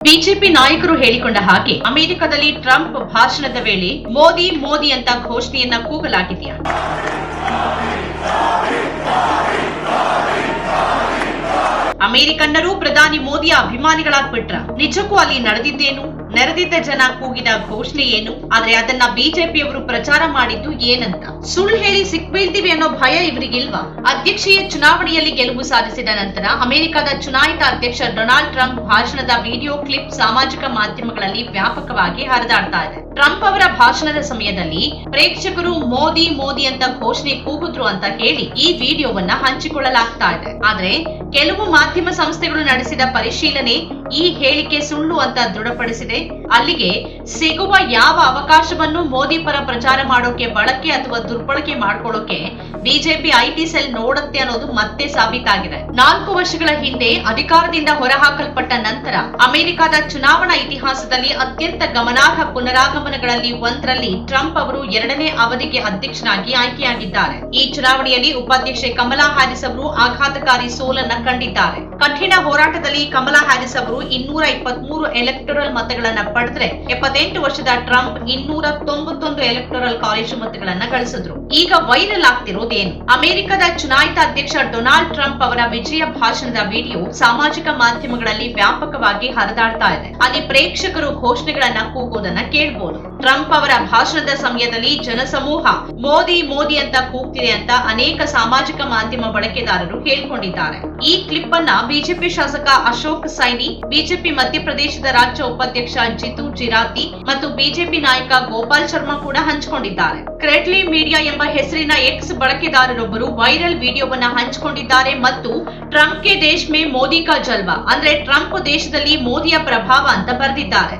BJP ನಾಯಕರು ಹೇಳಿಕೊಂಡ ಹಾಗೆ ಅಮೆರಿಕದಲ್ಲಿ ಟ್ರಂಪ್ ಭಾಷಣದ ವೇಳೆ ಮೋದಿ ಮೋದಿ ಅಂತ ಘೋಷಣೆಯನ್ನ ಕೂಗಲಾಗಿದೆಯಾ? ಅಮೆರಿಕನ್ನರು ಪ್ರಧಾನಿ ಮೋದಿಯ ಅಭಿಮಾನಿಗಳಾಗ್ಬಿಟ್ರ ನಿಜಕ್ಕೂ ಅಲ್ಲಿ ನಡೆದಿದ್ದೇನು? ನೆರೆದಿದ್ದ ಜನ ಕೂಗಿದ ಘೋಷಣೆ ಏನು? ಆದ್ರೆ ಅದನ್ನ ಬಿಜೆಪಿಯವರು ಪ್ರಚಾರ ಮಾಡಿದ್ದು ಏನಂತ? ಸುಳ್ಳು ಹೇಳಿ ಸಿಕ್ಬೀಳ್ತೀವಿ ಅನ್ನೋ ಭಯ ಇವರಿಗಿಲ್ವಾ? ಅಧ್ಯಕ್ಷೀಯ ಚುನಾವಣೆಯಲ್ಲಿ ಗೆಲುವು ಸಾಧಿಸಿದ ನಂತರ ಅಮೆರಿಕದ ಚುನಾಯಿತ ಅಧ್ಯಕ್ಷ ಡೊನಾಲ್ಡ್ ಟ್ರಂಪ್ ಭಾಷಣದ ವಿಡಿಯೋ ಕ್ಲಿಪ್ ಸಾಮಾಜಿಕ ಮಾಧ್ಯಮಗಳಲ್ಲಿ ವ್ಯಾಪಕವಾಗಿ ಹರಿದಾಡ್ತಾ ಇದೆ ಟ್ರಂಪ್ ಅವರ ಭಾಷಣದ ಸಮಯದಲ್ಲಿ ಪ್ರೇಕ್ಷಕರು ಮೋದಿ ಮೋದಿ ಅಂತ ಘೋಷಣೆ ಕೂಗಿದ್ರು ಅಂತ ಹೇಳಿ ಈ ವಿಡಿಯೋವನ್ನ ಹಂಚಿಕೊಳ್ಳಲಾಗ್ತಾ ಇದೆ. ಆದ್ರೆ ಕೆಲವು ಮಾಧ್ಯಮ ಸಂಸ್ಥೆಗಳು ನಡೆಸಿದ ಪರಿಶೀಲನೆ ಈ ಹೇಳಿಕೆ ಸುಳ್ಳು ಅಂತ ದೃಢಪಡಿಸಿದೆ. ಅಲ್ಲಿಗೆ ಸಿಗುವ ಯಾವ ಅವಕಾಶವನ್ನು ಮೋದಿ ಪರ ಪ್ರಚಾರ ಮಾಡೋಕೆ ಬಳಕೆ ಅಥವಾ ದುರ್ಬಳಕೆ ಮಾಡ್ಕೊಳ್ಳೋಕೆ ಬಿಜೆಪಿ ಐಟಿ ಸೆಲ್ ನೋಡುತ್ತೆ ಅನ್ನೋದು ಮತ್ತೆ ಸಾಬೀತಾಗಿದೆ. ನಾಲ್ಕು ವರ್ಷಗಳ ಹಿಂದೆ ಅಧಿಕಾರದಿಂದ ಹೊರಹಾಕಲ್ಪಟ್ಟ ನಂತರ ಅಮೆರಿಕದ ಚುನಾವಣಾ ಇತಿಹಾಸದಲ್ಲಿ ಅತ್ಯಂತ ಗಮನಾರ್ಹ ಪುನರಾಗಮನಗಳಲ್ಲಿ ಒಂದರಲ್ಲಿ ಟ್ರಂಪ್ ಅವರು ಎರಡನೇ ಅವಧಿಗೆ ಅಧ್ಯಕ್ಷನಾಗಿ ಆಯ್ಕೆಯಾಗಿದ್ದಾರೆ. ಈ ಚುನಾವಣೆಯಲ್ಲಿ ಉಪಾಧ್ಯಕ್ಷೆ ಕಮಲಾ ಹ್ಯಾರಿಸ್ ಅವರು ಆಘಾತಕಾರಿ ಸೋಲನ್ನ ಕಂಡಿದ್ದಾರೆ. ಕಠಿಣ ಹೋರಾಟದಲ್ಲಿ ಕಮಲಾ ಹ್ಯಾರಿಸ್ ಅವರು ಇನ್ನೂರ ಇಪ್ಪತ್ಮೂರು ಎಲೆಕ್ಟೋರಲ್ ಮತಗಳನ್ನ ಪಡೆದ್ರೆ ಎಪ್ಪತ್ತೆಂಟು ವರ್ಷದ ಟ್ರಂಪ್ ಇನ್ನೂರ ತೊಂಬತ್ತೊಂದು ಎಲೆಕ್ಟೋರಲ್ ಕಾಲೇಜು ಮತಗಳನ್ನ ಗಳಿಸಿದ್ರು. ಈಗ ವೈರಲ್ ಆಗ್ತಿರೋದೇನು ಅಮೆರಿಕದ ಚುನಾಯಿತ ಅಧ್ಯಕ್ಷ ಡೊನಾಲ್ಡ್ ಟ್ರಂಪ್ ಅವರ ವಿಜಯ ಭಾಷಣದ ವಿಡಿಯೋ ಸಾಮಾಜಿಕ ಮಾಧ್ಯಮಗಳಲ್ಲಿ ವ್ಯಾಪಕವಾಗಿ ಹರಿದಾಡ್ತಾ ಇದೆ. ಅಲ್ಲಿ ಪ್ರೇಕ್ಷಕರು ಘೋಷಣೆಗಳನ್ನ ಕೂಗೋದನ್ನ ಕೇಳಬಹುದು ಟ್ರಂಪ್ ಅವರ ಭಾಷಣದ ಸಮಯದಲ್ಲಿ ಜನಸಮೂಹ ಮೋದಿ ಮೋದಿ ಅಂತ ಕೂಗ್ತಿದೆ ಅಂತ ಅನೇಕ ಸಾಮಾಜಿಕ ಮಾಧ್ಯಮ ಬಳಕೆದಾರರು ಹೇಳಿಕೊಂಡಿದ್ದಾರೆ. ಈ ಕ್ಲಿಪ್ ಅನ್ನ ಬಿಜೆಪಿ ಶಾಸಕ ಅಶೋಕ್ ಸೈನಿ, ಬಿಜೆಪಿ ಮಧ್ಯಪ್ರದೇಶದ ರಾಜ್ಯ ಉಪಾಧ್ಯಕ್ಷ ಜಿತು ಚಿರಾತಿ ಮತ್ತು ಬಿಜೆಪಿ ನಾಯಕ ಗೋಪಾಲ್ ಶರ್ಮಾ ಕೂಡ ಹಂಚಿಕೊಂಡಿದ್ದಾರೆ. ಕ್ರೆಡ್ಲಿ ಮೀಡಿಯಾ ಎಂಬ ಹೆಸರಿನ ಎಕ್ಸ್ ಬಳಕೆದಾರರೊಬ್ಬರು ವೈರಲ್ ವಿಡಿಯೋವನ್ನ ಹಂಚಿಕೊಂಡಿದ್ದಾರೆ ಮತ್ತು ಟ್ರಂಪ್ ಕೆ ದೇಶ್ ಮೇ ಮೋದಿ ಕಾ ಜಲ್ವಾ. ಅಂದ್ರೆ ಟ್ರಂಪ್ ದೇಶದಲ್ಲಿ ಮೋದಿಯ ಪ್ರಭಾವ ಅಂತ ಬರೆದಿದ್ದಾರೆ.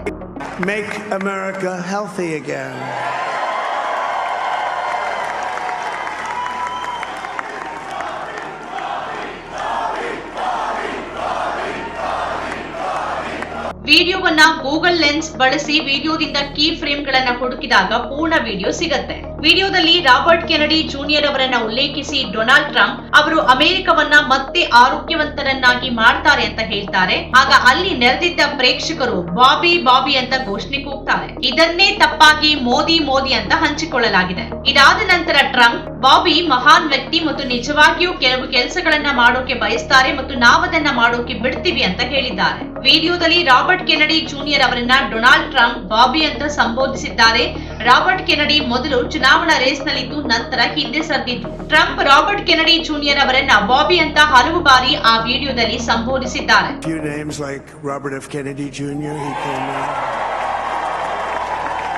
ವಿಡಿಯೋವನ್ನ ಗೂಗಲ್ ಲೆನ್ಸ್ ಬಳಸಿ ವಿಡಿಯೋದಿಂದ ಕೀ ಫ್ರೇಮ್ ಗಳನ್ನ ಹುಡುಕಿದಾಗ ಪೂರ್ಣ ವಿಡಿಯೋ ಸಿಗತ್ತೆ. ವಿಡಿಯೋದಲ್ಲಿ ರಾಬರ್ಟ್ ಕೆನಡಿ ಜೂನಿಯರ್ ಅವರನ್ನ ಉಲ್ಲೇಖಿಸಿ ಡೊನಾಲ್ಡ್ ಟ್ರಂಪ್ ಅವರು ಅಮೆರಿಕವನ್ನ ಮತ್ತೆ ಆರೋಗ್ಯವಂತರನ್ನಾಗಿ ಮಾಡ್ತಾರೆ ಅಂತ ಹೇಳ್ತಾರೆ. ಆಗ ಅಲ್ಲಿ ನೆರೆದಿದ್ದ ಪ್ರೇಕ್ಷಕರು ಬಾಬಿ ಬಾಬಿ ಅಂತ ಘೋಷಣೆ ಕೂಗ್ತಾರೆ ಇದನ್ನೇ ತಪ್ಪಾಗಿ ಮೋದಿ ಮೋದಿ ಅಂತ ಹಂಚಿಕೊಳ್ಳಲಾಗಿದೆ. ಇದಾದ ನಂತರ ಟ್ರಂಪ್ ಬಾಬಿ ಮಹಾನ್ ವ್ಯಕ್ತಿ ಮತ್ತು ನಿಜವಾಗಿಯೂ ಕೆಲವು ಕೆಲಸಗಳನ್ನ ಮಾಡೋಕೆ ಬಯಸ್ತಾರೆ ಮತ್ತು ನಾವದನ್ನ ಮಾಡೋಕೆ ಬಿಡ್ತೀವಿ ಅಂತ ಹೇಳಿದ್ದಾರೆ. ವಿಡಿಯೋದಲ್ಲಿ ರಾಬರ್ಟ್ ಕೆನಡಿ ಜೂನಿಯರ್ ಅವರನ್ನ ಡೊನಾಲ್ಡ್ ಟ್ರಂಪ್, ಬಾಬಿ ಅಂತ ಸಂಬೋಧಿಸಿದ್ದಾರೆ ರಾಬರ್ಟ್ ಕೆನಡಿ ಮೊದಲು ಚುನಾವಣಾ ರೇಸ್ನಲ್ಲಿದ್ದು ನಂತರ ಹಿಂದೆ ಸರಿದಿದ್ದು ಟ್ರಂಪ್, ರಾಬರ್ಟ್ ಕೆನಡಿ ಜೂನಿಯರ್ ಅವರನ್ನ ಬಾಬಿ ಅಂತ ಹಲವು ಬಾರಿ ಆ ವಿಡಿಯೋದಲ್ಲಿ ಸಂಬೋಧಿಸಿದ್ದಾರೆ.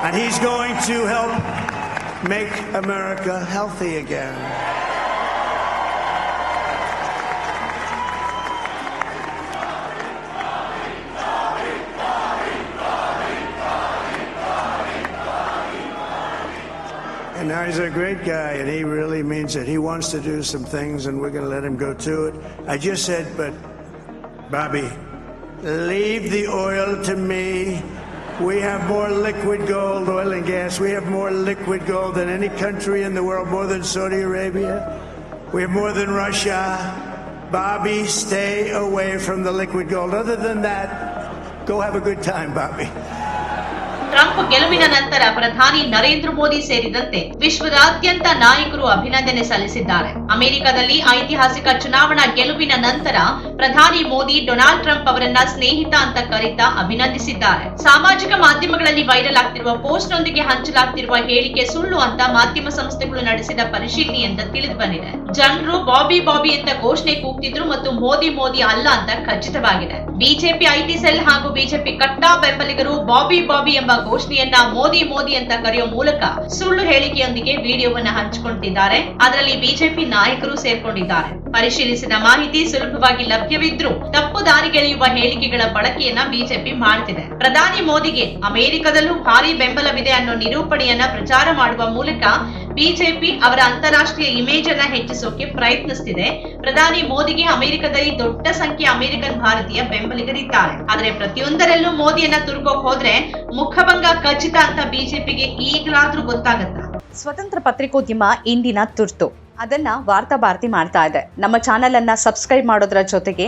And he's going to help make America healthy again. And now he's a great guy, and he really means it. He wants to do some things, and we're going to let him go to it. I just said, but Bobby, leave the oil to me. We have more liquid gold, oil and gas. We have more liquid gold than any country in the world, more than Saudi Arabia. We have more than Russia. Bobby, stay away from the liquid gold. Other than that, go have a good time, Bobby. Trump ಗೆಲುವಿನ ನಂತರ ಪ್ರಧಾನಿ ನರೇಂದ್ರ ಮೋದಿ ಸೇರಿದಂತೆ ವಿಶ್ವದಾದ್ಯಂತ ನಾಯಕರು ಅಭಿನಂದನೆ ಸಲ್ಲಿಸಿದ್ದಾರೆ. ಅಮೆರಿಕದಲ್ಲಿ ಐತಿಹಾಸಿಕ ಚುನಾವಣಾ ಗೆಲುವಿನ ನಂತರ ಪ್ರಧಾನಿ ಮೋದಿ ಡೊನಾಲ್ಡ್ ಟ್ರಂಪ್ ಅವರನ್ನ ಸ್ನೇಹಿತ ಅಂತ ಕರೀತಾ ಅಭಿನಂದಿಸಿದ್ದಾರೆ. ಸಾಮಾಜಿಕ ಮಾಧ್ಯಮಗಳಲ್ಲಿ ವೈರಲ್ ಆಗ್ತಿರುವ ಪೋಸ್ಟ್ ನೊಂದಿಗೆ ಹಂಚಲಾಗ್ತಿರುವ ಹೇಳಿಕೆ ಸುಳ್ಳು ಅಂತ ಮಾಧ್ಯಮ ಸಂಸ್ಥೆಗಳು ನಡೆಸಿದ ಪರಿಶೀಲನೆಯಿಂದ ತಿಳಿದು ಬಂದಿದೆ ಜನರು ಬಾಬಿ ಬಾಬಿ ಅಂತ ಘೋಷಣೆ ಕೂಗ್ತಿದ್ರು ಮತ್ತು ಮೋದಿ ಮೋದಿ ಅಲ್ಲ ಅಂತ ಖಚಿತವಾಗಿದೆ. ಬಿಜೆಪಿ ಐಟಿ ಸೆಲ್ ಹಾಗೂ ಬಿಜೆಪಿ ಕಟ್ಟಾ ಬೆಂಬಲಿಗರು ಬಾಬಿ ಬಾಬಿ ಎಂಬ ಘೋಷಣೆಯನ್ನ ಮೋದಿ ಮೋದಿ ಅಂತ ಕರೆಯುವ ಮೂಲಕ ಸುಳ್ಳು ಹೇಳಿಕೆಯೊಂದಿಗೆ ವಿಡಿಯೋವನ್ನ ಹಂಚಿಕೊಂಡಿದ್ದಾರೆ ಅದರಲ್ಲಿ ಬಿಜೆಪಿ ನಾಯಕರು ಸೇರ್ಕೊಂಡಿದ್ದಾರೆ. ಪರಿಶೀಲಿಸಿದ ಮಾಹಿತಿ ಸುಲಭವಾಗಿ ಲಭ್ಯವಿದ್ರೂ ತಪ್ಪು ದಾರಿಗೆಳೆಯುವ ಹೇಳಿಕೆಗಳ ಬಳಕೆಯನ್ನ ಬಿಜೆಪಿ ಮಾಡ್ತಿದೆ. ಪ್ರಧಾನಿ ಮೋದಿಗೆ ಅಮೆರಿಕದಲ್ಲೂ ಭಾರಿ ಬೆಂಬಲವಿದೆ ಅನ್ನೋ ನಿರೂಪಣೆಯನ್ನ ಪ್ರಚಾರ ಮಾಡುವ ಮೂಲಕ ಬಿಜೆಪಿ ಅವರ ಅಂತಾರಾಷ್ಟ್ರೀಯ ಇಮೇಜ್ ಅನ್ನ ಹೆಚ್ಚಿಸೋಕೆ ಪ್ರಯತ್ನಿಸುತ್ತಿದೆ ಪ್ರಧಾನಿ ಮೋದಿಗೆ ಅಮೆರಿಕದಲ್ಲಿ ದೊಡ್ಡ ಸಂಖ್ಯೆ ಅಮೆರಿಕನ್ ಭಾರತೀಯ ಬೆಂಬಲಿಗರಿದ್ದಾರೆ. ಆದರೆ ಪ್ರತಿಯೊಂದರಲ್ಲೂ ಮೋದಿಯನ್ನ ತುರ್ಕೋಕ್ ಹೋದ್ರೆ ಮುಖಭಂಗ ಖಚಿತ ಅಂತ ಬಿಜೆಪಿಗೆ ಈಗಲಾದ್ರೂ ಗೊತ್ತಾಗತ್ತ? ಸ್ವತಂತ್ರ ಪತ್ರಿಕೋದ್ಯಮ ಇಂದಿನ ತುರ್ತು. ಅದನ್ನ ವಾರ್ತಾ ಭಾರತಿ ಮಾಡ್ತಾ ಇದೆ. ನಮ್ಮ ಚಾನೆಲ್ ಅನ್ನ ಸಬ್ಸ್ಕ್ರೈಬ್ ಮಾಡೋದ್ರ ಜೊತೆಗೆ